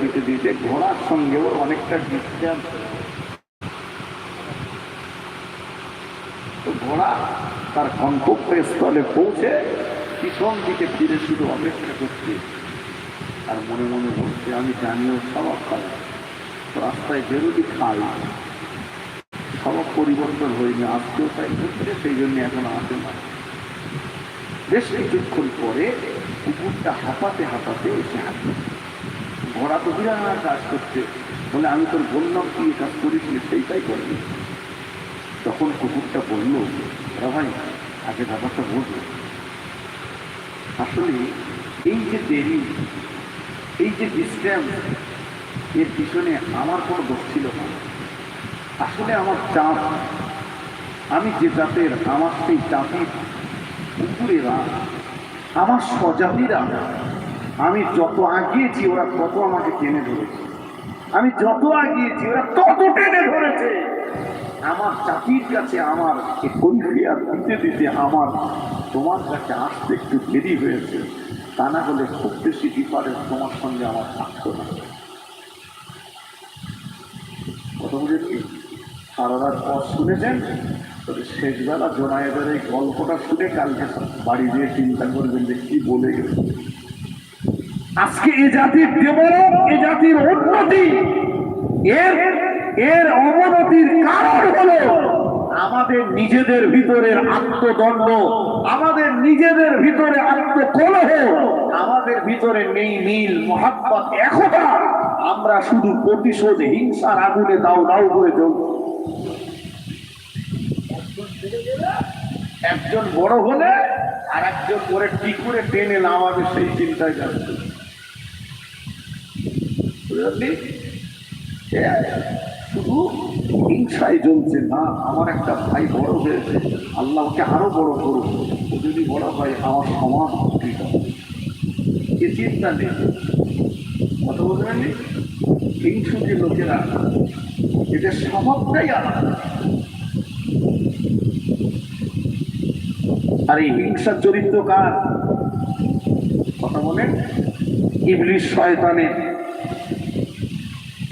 দিতে দিতে ঘোড়ার সঙ্গেও অনেকটা ডিস্টেন্স তো ঘোড়া তার গন্তব্যস্থলে পৌঁছে পিছন দিকে ফিরে শুধু অপেক্ষা করছে। আর মনে মনে বলছে আমি জানিও সবাব খাই রাস্তায় বেরোলি খাই সবাব পরিবর্তন হয়নি, আজকেও তাই হচ্ছে সেই জন্য এখন আসে না। বেশ কিছুক্ষণ পরে কুকুরটা হাঁপাতে হাঁপাতে এসে হাঁটবে ঘোড়া তো বিরাট কাজ করছে। বলে, আমি তোর বললাম তুই কাজ করিস সেইটাই করবি। তখন কুকুরটা বলল "রা ভাই, আগে ব্যাপারটা বলব। আসলে এই যে দেরি, এই যে ডিস্টেন্স এর পিছনে আমার কোনো দোষ ছিল না। আসলে আমার চাপ। আমি যে জাতের, আমার সেই জাতির কুকুরেরা, আমার স্বজাতিরা আমি যত আগিয়েছি, ওরা তত আমাকে টেনে ধরেছে। আমি যত আগিয়েছি, ওরা তত টেনে ধরেছে। আমার জাতির কাছে, আমার কৈফিয়াত দিতে দিতে আমার, তোমার কাছে আসতে একটু দেরি হয়েছে। তা না হলে খুব বেশি ডিফারেন্স তোমার সঙ্গে আমার থাকতো না। কথা বুঝেছি সারা রাত পর শুনেছেন? তবে শেষবেলা জোনায়েদের এই গল্পটা শুনে কালকে বাড়ি দিয়ে চিন্তা করবেন যে কি বলে গেছে। আজকে এ জাতির ডেভেলপ এ জাতির উন্নতি। এর এর অবনতির কারণ হলো আমাদের নিজেদের ভিতরের আত্মদণ্ড, আমাদের নিজেদের ভিতরে আত্মকলহ, আমাদের ভিতরে নেই মিল মহাব্বত একতা। আমরা শুধু প্রতিশোধ, হিংসার আগুনে দাও দাও করে চলছি একজন বড় হলে আর একজন করে টেনে নামাবে সেই চিন্তায় যাচ্ছে। শুধু হিংসায় জ্বলছে না, আমার একটা ভাই বড় হয়েছে আল্লাহ ওকে আরও বড় করুক যদি বড় হয়, আমার উপকৃত এ চিন্তা নেই। কথা বলতে পারলি হিংসু যে লোকেরা, এদের স্বভাবটাই আলাদা। আর এই হিংসার চরিত্র কার? কথা বলেন ইবলিশ শয়তানের।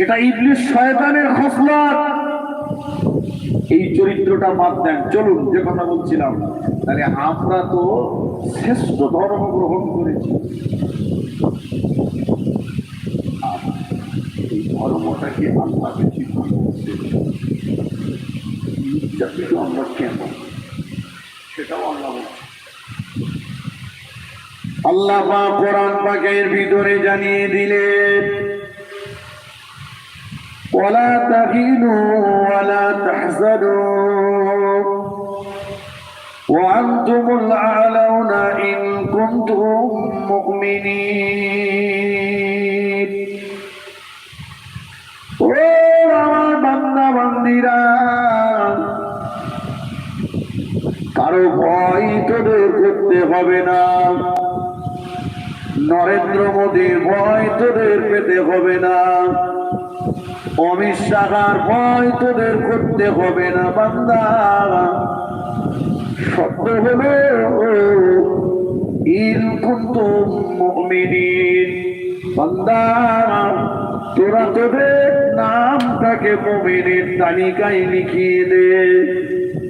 এটা ইবলিশ শয়তানের খসলত এই চরিত্রটা বাদ দেন। চলুন, যে কথা বলছিলাম, তাহলে আমরা তো শ্রেষ্ঠ ধর্ম গ্রহণ করেছি ধর্মটাকে আল্লাহ বেশি নির্যাতিত আমরা কেন? সেটাও আল্লাহ আল্লাহ কোরআন পাকের ভিতরে জানিয়ে দিলেন ولا تهنوا ولا تحزنوا وأنتم الأعلون إن كنتم مؤمنين ও আমার বান্দা বান্দিরা কারো ভয় তোদের করতে হবে না নরেন্দ্র মোদীর ভয় তোদের পেতে হবে না। অমিত শাখার ভয় তোদের করতে হবে না, বান্দা। সত্য ইল কুন্তুম মুমিনিন। বান্দা, তোরা তোদের নামটাকে মুমিনের তালিকায় লিখিয়ে দে।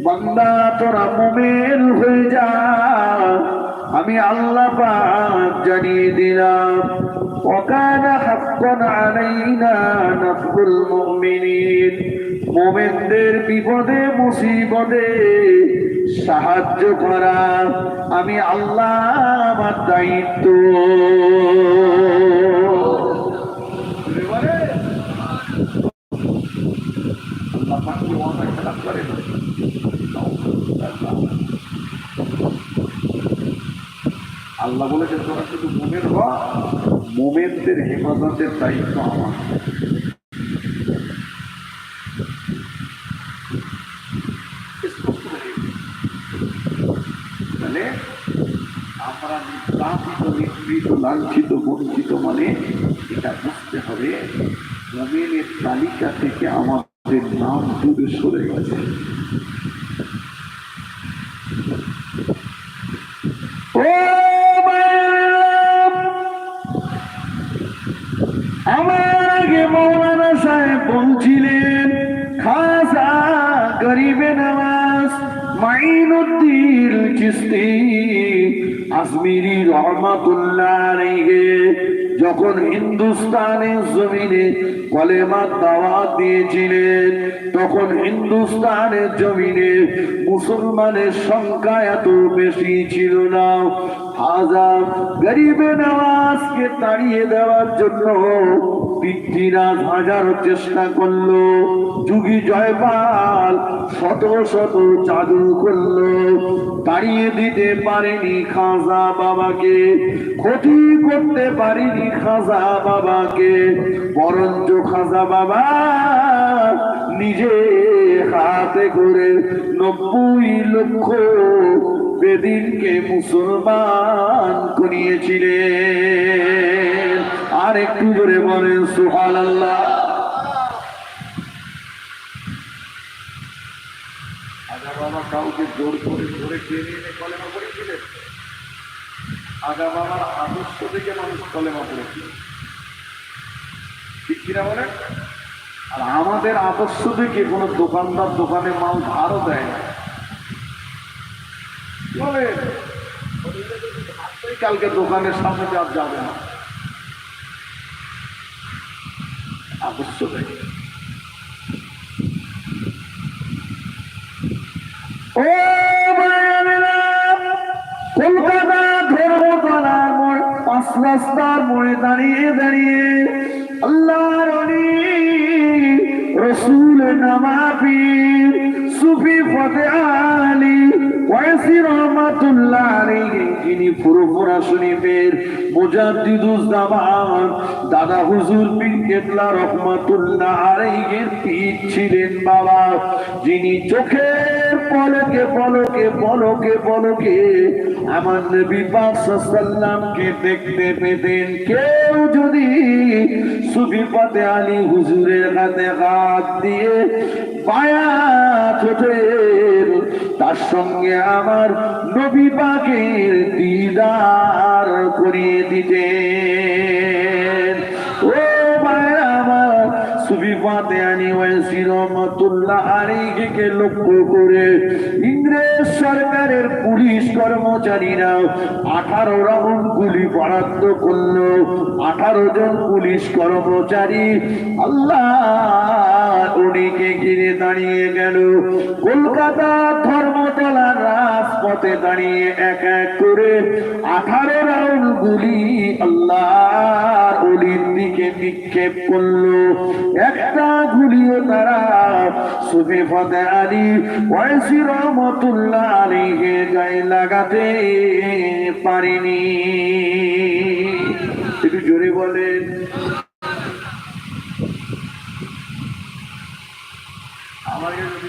বান্দা, তোরা মুমিন হয়ে যা। আমি আল্লাহ পাক জানিয়ে দিলাম وكان حقا علينا نصر المؤمنين মোমেনদের বিপদে মুসিবতে সাহায্য করা আমি আল্লাহ আমার দায়িত্ব আল্লাহ আল্লাহ বলেছে, তোরা শুধু মোমেন হ মোমেনদের হেফাজতের দায়িত্ব আমার। মানে লাঞ্ছিত, বঞ্চিত মানে এটা বুঝতে হবে, মোমেনের তালিকা থেকে আমাদের নাম দূরে সরে গেছে ও আমার আগে মৌলানা সাহেব বলছিলেন খাসা গরিবে নামাজ মাইনুদ্দিন চিস্তি আজমিরি রহমাতুল্লাহ আলাইহি। যখন হিন্দুস্তানের জমিনে কলেমা দাওয়াত দিয়েছিলেন, তখন হিন্দুস্তানের জমিনে মুসলমানের সংখ্যা এত বেশি ছিল না। হাজার গরিবে নওয়াজকে তাড়িয়ে দেওয়ার জন্য পৃথ্বীরাজ হাজার চেষ্টা করল, যুগী জয়পাল শত শত জাদু করল, তাড়িয়ে দিতে পারেনি খাজা বাবাকে। ক্ষতি করতে পারিনি খাজা বাবাকে, বরঞ্চ খাজা বাবা নিজে হাতে করে নব্বই লক্ষ বেদিনকে মুসলমান করিয়েছিলেন। আর একটু জোরে বলেন সুহান আল্লাহ বাবা কাউকে জোর করে ধরে টেনে এনে কলেমা পড়েছিলেন আগা বাবার আদর্শ থেকে মানুষ কলেমা পড়েছিল ঠিক কিনা বলেন? আর আমাদের আদর্শ থেকে কোনো দোকানদার দোকানে মাল ধারও দেয় না। বলে কালকে দোকানের সামনে আর যাবে না। আদর্শ থেকে ও মায়েরা, কলকাতা ধর্মতলার মোড় পাঁচ রাস্তার মোড়ে দাঁড়িয়ে দাঁড়িয়ে আল্লাহর রসুল নামাপীর সুফি ফতে আলী বাবা, যিনি চোখের পলকে পলকে পলকে পলকে আমার নবী পাক সাল্লামকে দেখতে পেতেন। কেউ যদি সুফি ফতে আলী হুজুরের হাতে হাত দিয়ে বায়াত হতেন, তার সঙ্গে আমার নবী পাকের দিদার করিয়ে দিতেন। ও সুফি আলাইহিকে লক্ষ্য করে ইংরেজ সরকারের পুলিশ কর্মচারীরা আঠারো রাউন্ড গুলি বরাদ্দ করল। আঠারো জন পুলিশ কর্মচারী আল্লাহ উনিকে ঘিরে দাঁড়িয়ে গেল। কলকাতা ধর্মতলার রাজপথে দাঁড়িয়ে এক এক করে আঠারো রাউন্ড গুলি আল্লাহ অলির দিকে নিক্ষেপ করল। একটা গুলিও তারা সুফি ফতে আলী ওয়াইসি রহমতুল্লাহ আলীকে গায়ে লাগাতে পারিনি। একটু জোরে বলেন। আমাকে যদি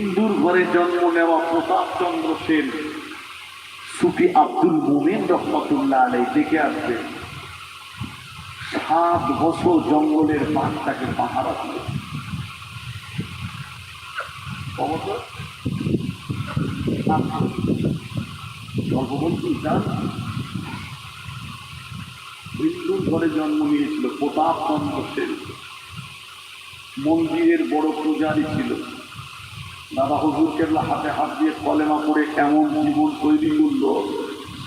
হিন্দুর ঘরে জন্ম নেওয়া প্রতাপ চন্দ্র সেন। সুফি আব্দুল মুমিন রহমতুল্লাহ আলাই দেখে আসবে। সাত বছর জঙ্গলের বাঘটাকে পাহারা বলছি হিন্দুর ঘরে জন্ম নিয়েছিল প্রতাপ চন্দ্র সেন। মন্দিরের বড় পূজারী ছিল। দাদা হুজুর কেবলা হাতে হাত দিয়ে কলেমা পড়ে কেমন জীবন তৈরি করল?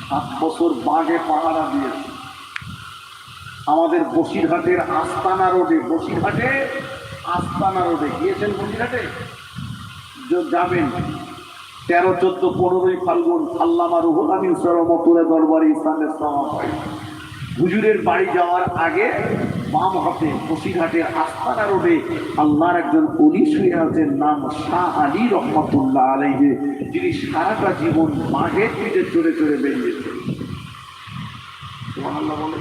সাত বছর বাঘে পাহারা দিয়েছে। আমাদের বসিরহাটের আস্তানা রোডে, বসিরহাটে? আস্তানা রোডে। গিয়েছেন বসিরহাটে? যাবেন। তেরো, চোদ্দ, পনেরোই ফাল্গুন, আল্লামা রুহুল আমিন সরমতুরে দরবারে ইসলামের সমাজ হয় হুজুরের বাড়ি যাওয়ার আগে বাম হাতে বসিরহাটের আস্থানা রোডে আল্লাহর একজন অলি শুয়ে নাম শাহ আলী রহমতুল্লাহ আলাইহে, যিনি সারাটা জীবন মাঘের পিঠে চড়ে চড়ে বেরিয়েছেন। বলেন।